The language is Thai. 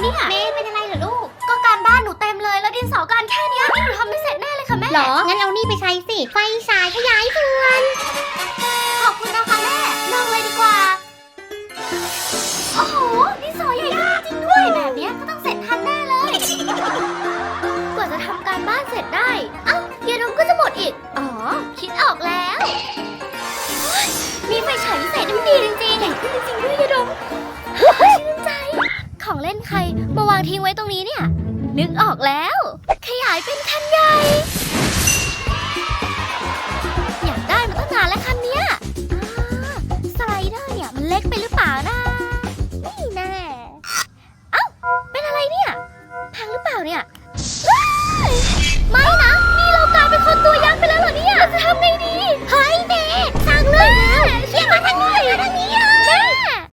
เนี่ย เมย์เป็นอะไรเหรอลูก ก็การบ้านหนูเต็มเลย แล้วดินสอการแค่นี้หนูทำไม่เสร็จแน่เลยค่ะแม่ หรอ งั้นเอานี่ไปใช้สิ ไฟฉายขยายส่วน ขอบคุณนะคะแม่ลองเลยดีกว่า โอ้โห ดินสอใหญ่จริงด้วย แบบเนี้ยก็ต้องเสร็จทันแน่เลย กว่าจะทำการบ้านเสร็จได้ เอ้าเยนมก็จะหมดอีก อ๋อ คิดออกแล้ว มีไฟฉายที่ใส่ดีจริงๆใหญ่ขึ้นจริงด้วยเย เล่นใครมาวางทิ้งไว้ตรงนี้เนี่ย นึกออกแล้ว ขยายเป็นคันใหญ่ อยากได้มาตั้งนานแล้วคันเนี้ยอ่สไลเดอร์เนี่ยมันเล็กไปหรือเปล่านะนี่แน่เอ้าเป็นอะไรเนี่ย พังหรือเปล่าเนี่ย